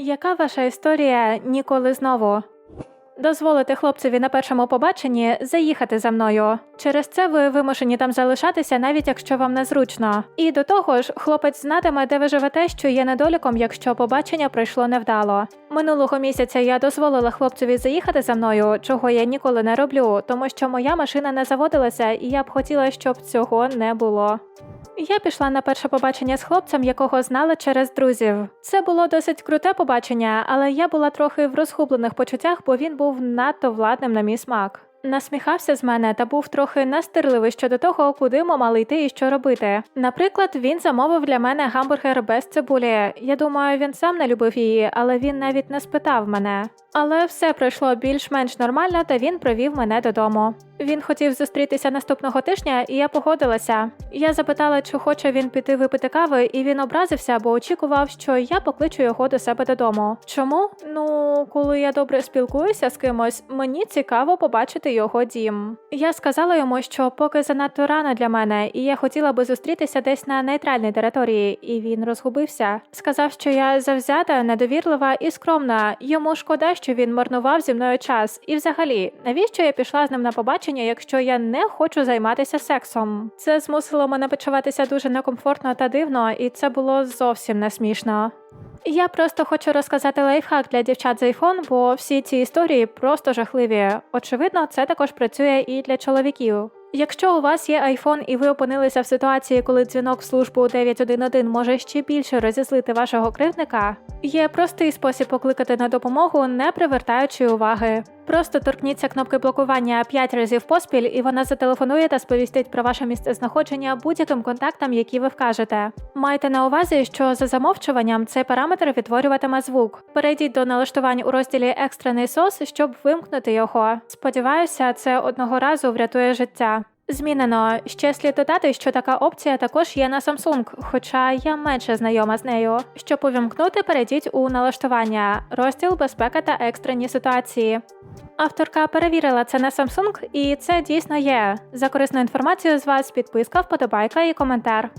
Яка ваша історія ніколи знову? Дозволити хлопцеві на першому побаченні заїхати за мною. Через це ви вимушені там залишатися, навіть якщо вам незручно. І до того ж, хлопець знатиме, де ви живете, що є недоліком, якщо побачення пройшло невдало. Минулого місяця я дозволила хлопцеві заїхати за мною, чого я ніколи не роблю, тому що моя машина не заводилася, і я б хотіла, щоб цього не було. Я пішла на перше побачення з хлопцем, якого знала через друзів. Це було досить круте побачення, але я була трохи в розгублених почуттях, бо він був надто владним на мій смак. Насміхався з мене та був трохи настирливий щодо того, куди ми мали йти і що робити. Наприклад, він замовив для мене гамбургер без цибулі. Я думаю, він сам не любив її, але він навіть не спитав мене. Але все пройшло більш-менш нормально, та він провів мене додому. Він хотів зустрітися наступного тижня, і я погодилася. Я запитала, чи хоче він піти випити кави, і він образився, бо очікував, що я покличу його до себе додому. Чому? Ну, коли я добре спілкуюся з кимось, мені цікаво побачити його дім. Я сказала йому, що поки занадто рано для мене, і я хотіла би зустрітися десь на нейтральній території, і він розгубився. Сказав, що я завзята, недовірлива і скромна. Йому шкода, що він марнував зі мною час. І взагалі, навіщо я пішла з ним на побачення, якщо я не хочу займатися сексом? Це змусило мене почуватися дуже некомфортно та дивно, і це було зовсім не смішно. Я просто хочу розказати лайфхак для дівчат з iPhone, бо всі ці історії просто жахливі. Очевидно, це також працює і для чоловіків. Якщо у вас є iPhone і ви опинилися в ситуації, коли дзвінок в службу 911 може ще більше розізлити вашого кривдника, є простий спосіб покликати на допомогу, не привертаючи уваги. Просто торкніться кнопки блокування 5 разів поспіль, і вона зателефонує та сповістить про ваше місце знаходження будь-яким контактам, які ви вкажете. Майте на увазі, що за замовчуванням цей параметр відтворюватиме звук. Перейдіть до налаштувань у розділі Екстрений сос, щоб вимкнути його. Сподіваюся, це одного разу врятує життя. Змінено. Ще слід додати, що така опція також є на Samsung, хоча я менше знайома з нею. Щоб увімкнути, перейдіть у налаштування, розділ безпека та екстрені ситуації. Авторка перевірила це на Samsung, і це дійсно є. За корисну інформацію з вас підписка, вподобайка і коментар.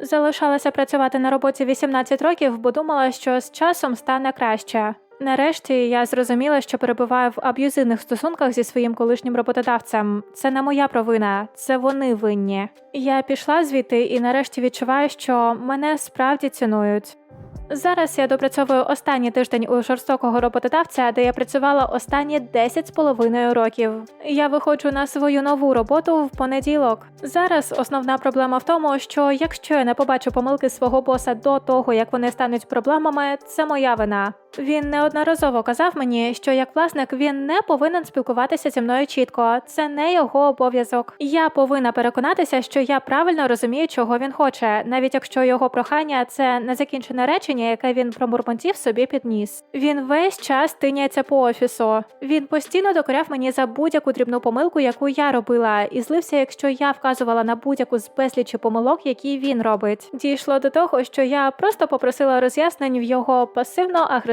Залишалася працювати на роботі 18 років, бо думала, що з часом стане краще. Нарешті я зрозуміла, що перебуваю в аб'юзивних стосунках зі своїм колишнім роботодавцем. Це не моя провина, це вони винні. Я пішла звідти і нарешті відчуваю, що мене справді цінують. Зараз я допрацьовую останній тиждень у жорстокого роботодавця, де я працювала останні 10 з половиною років. Я виходжу на свою нову роботу в понеділок. Зараз основна проблема в тому, що якщо я не побачу помилки свого боса до того, як вони стануть проблемами, це моя вина. Він неодноразово казав мені, що як власник він не повинен спілкуватися зі мною чітко. Це не його обов'язок. Я повинна переконатися, що я правильно розумію, чого він хоче, навіть якщо його прохання це незакінчене речення, яке він промурмотів собі під ніс. Він весь час тиняється по офісу. Він постійно докоряв мені за будь-яку дрібну помилку, яку я робила, і злився, якщо я вказувала на будь-яку з безлічі помилок, які він робить. Дійшло до того, що я просто попросила роз'яснень в його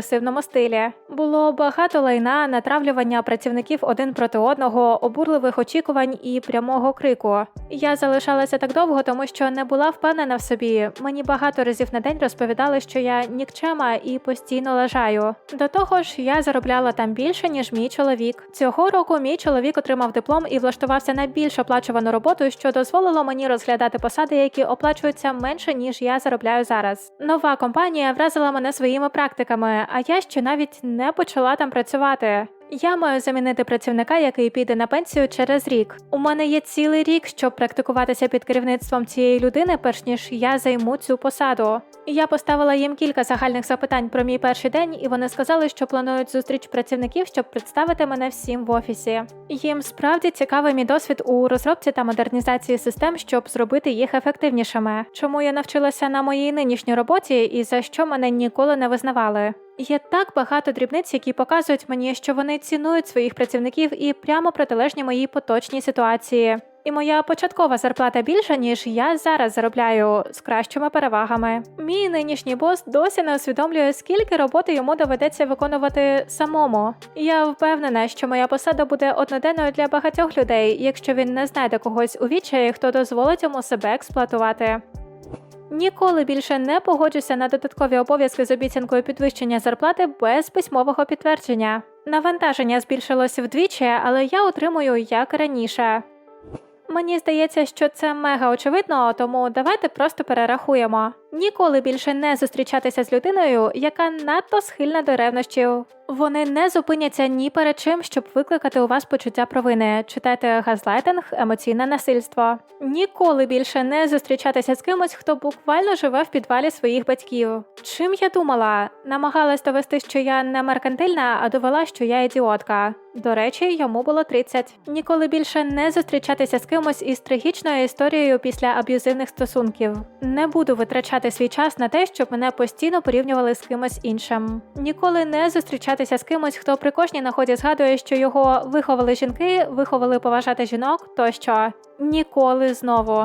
пасивно-агресивному стилі. Було багато лайна, натравлювання працівників один проти одного, обурливих очікувань і прямого крику. Я залишалася так довго, тому що не була впевнена в собі. Мені багато разів на день розповідали, що я нікчема і постійно лажаю. До того ж, я заробляла там більше, ніж мій чоловік. Цього року мій чоловік отримав диплом і влаштувався на більш оплачувану роботу, що дозволило мені розглядати посади, які оплачуються менше, ніж я заробляю зараз. Нова компанія вразила мене своїми практиками, а я ще навіть не почала там працювати. Я маю замінити працівника, який піде на пенсію через рік. У мене є цілий рік, щоб практикуватися під керівництвом цієї людини, перш ніж я займу цю посаду. Я поставила їм кілька загальних запитань про мій перший день, і вони сказали, що планують зустріч працівників, щоб представити мене всім в офісі. Їм справді цікавий мій досвід у розробці та модернізації систем, щоб зробити їх ефективнішими. Чому я навчилася на моїй нинішній роботі і за що мене ніколи не визнавали. Є так багато дрібниць, які показують мені, що вони цінують своїх працівників і прямо протилежні моїй поточній ситуації. І моя початкова зарплата більша, ніж я зараз заробляю з кращими перевагами. Мій нинішній бос досі не усвідомлює, скільки роботи йому доведеться виконувати самому. Я впевнена, що моя посада буде одноденною для багатьох людей, якщо він не знайде когось у відчаї, хто дозволить йому себе експлуатувати. Ніколи більше не погоджуся на додаткові обов'язки з обіцянкою підвищення зарплати без письмового підтвердження. Навантаження збільшилось вдвічі, але я отримую як раніше. Мені здається, що це мега очевидно, тому давайте просто перерахуємо. Ніколи більше не зустрічатися з людиною, яка надто схильна до ревнощів. Вони не зупиняться ні перед чим, щоб викликати у вас почуття провини. Читайте газлайтинг, емоційне насильство. Ніколи більше не зустрічатися з кимось, хто буквально живе в підвалі своїх батьків. Чим я думала? Намагалась довести, що я не меркантильна, а довела, що я ідіотка. До речі, йому було 30. Ніколи більше не зустрічатися з кимось із трагічною історією після аб'юзивних стосунків. Не буду витрачати свій час на те, щоб мене постійно порівнювали з кимось іншим. Ніколи не зустрічатися з кимось, хто при кожній наході згадує, що його виховали жінки, виховали поважати жінок тощо. Ніколи знову.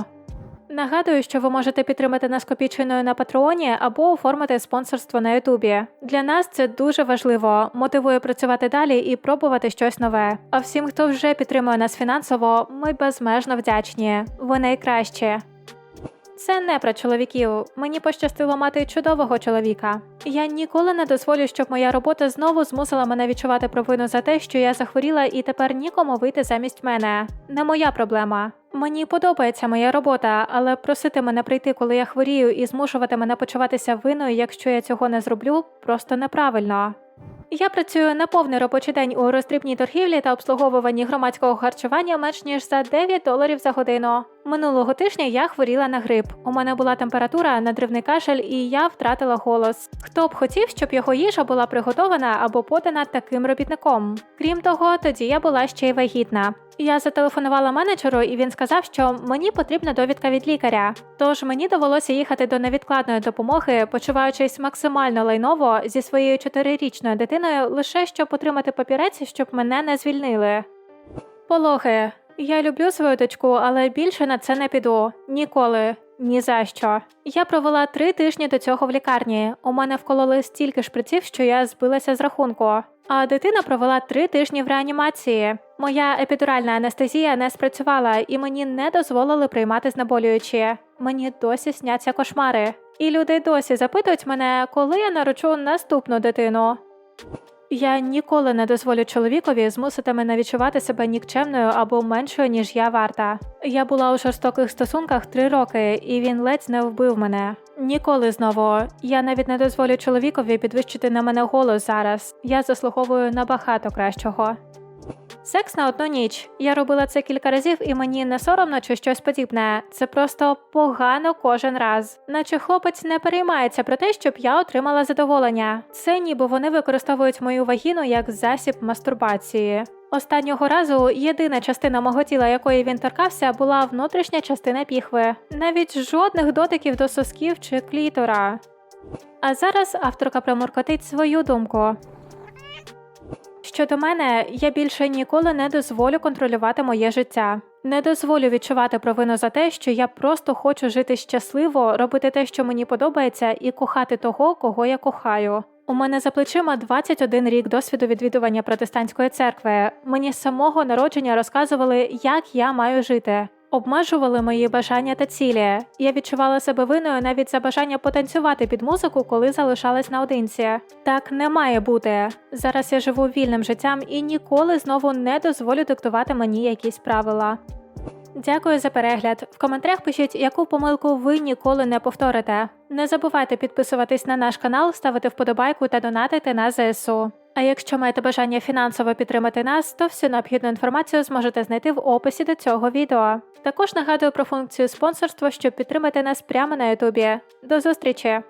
Нагадую, що ви можете підтримати нас копійчиною на Патреоні або оформити спонсорство на Ютубі. Для нас це дуже важливо, мотивує працювати далі і пробувати щось нове. А всім, хто вже підтримує нас фінансово, ми безмежно вдячні. Ви найкращі. Це не про чоловіків. Мені пощастило мати чудового чоловіка. Я ніколи не дозволю, щоб моя робота знову змусила мене відчувати провину за те, що я захворіла і тепер нікому вийти замість мене. Не моя проблема. Мені подобається моя робота, але просити мене прийти, коли я хворію, і змушувати мене почуватися винною, якщо я цього не зроблю, просто неправильно. Я працюю на повний робочий день у роздрібній торгівлі та обслуговуванні громадського харчування менш ніж за 9 доларів за годину. Минулого тижня я хворіла на грип. У мене була температура, надривний кашель, і я втратила голос. Хто б хотів, щоб його їжа була приготована або подана таким робітником? Крім того, тоді я була ще й вагітна. Я зателефонувала менеджеру, і він сказав, що мені потрібна довідка від лікаря. Тож мені довелося їхати до невідкладної допомоги, почуваючись максимально лайново зі своєю чотирирічною дитиною, лише щоб отримати папірець, щоб мене не звільнили. Пологи. Я люблю свою дочку, але більше на це не піду. Ніколи. Ні за що. Я провела три тижні до цього в лікарні. У мене вкололи стільки шприців, що я збилася з рахунку. А дитина провела три тижні в реанімації. Моя епідуральна анестезія не спрацювала і мені не дозволили приймати знеболюючі. Мені досі сняться кошмари. І люди досі запитують мене, коли я народжу наступну дитину. Я ніколи не дозволю чоловікові змусити мене відчувати себе нікчемною або меншою, ніж я варта. Я була у жорстоких стосунках три роки, і він ледь не вбив мене. Ніколи знову. Я навіть не дозволю чоловікові підвищити на мене голос зараз. Я заслуговую набагато кращого. Секс на одну ніч. Я робила це кілька разів, і мені не соромно чи щось подібне. Це просто погано кожен раз. Наче хлопець не переймається про те, щоб я отримала задоволення. Це ніби вони використовують мою вагіну як засіб мастурбації. Останнього разу єдина частина мого тіла, якої він торкався, була внутрішня частина піхви. Навіть жодних дотиків до сосків чи клітора. А зараз авторка промуркотить свою думку. Щодо мене, я більше ніколи не дозволю контролювати моє життя. Не дозволю відчувати провину за те, що я просто хочу жити щасливо, робити те, що мені подобається, і кохати того, кого я кохаю. У мене за плечима 21 рік досвіду відвідування протестантської церкви. Мені з самого народження розказували, як я маю жити. Обмежували мої бажання та цілі. Я відчувала себе винною навіть за бажання потанцювати під музику, коли залишалась наодинці. Так не має бути. Зараз я живу вільним життям і ніколи знову не дозволю диктувати мені якісь правила. Дякую за перегляд. В коментарях пишіть, яку помилку ви ніколи не повторите. Не забувайте підписуватись на наш канал, ставити вподобайку та донатити на ЗСУ. А якщо маєте бажання фінансово підтримати нас, то всю необхідну інформацію зможете знайти в описі до цього відео. Також нагадую про функцію спонсорства, щоб підтримати нас прямо на Ютубі. До зустрічі!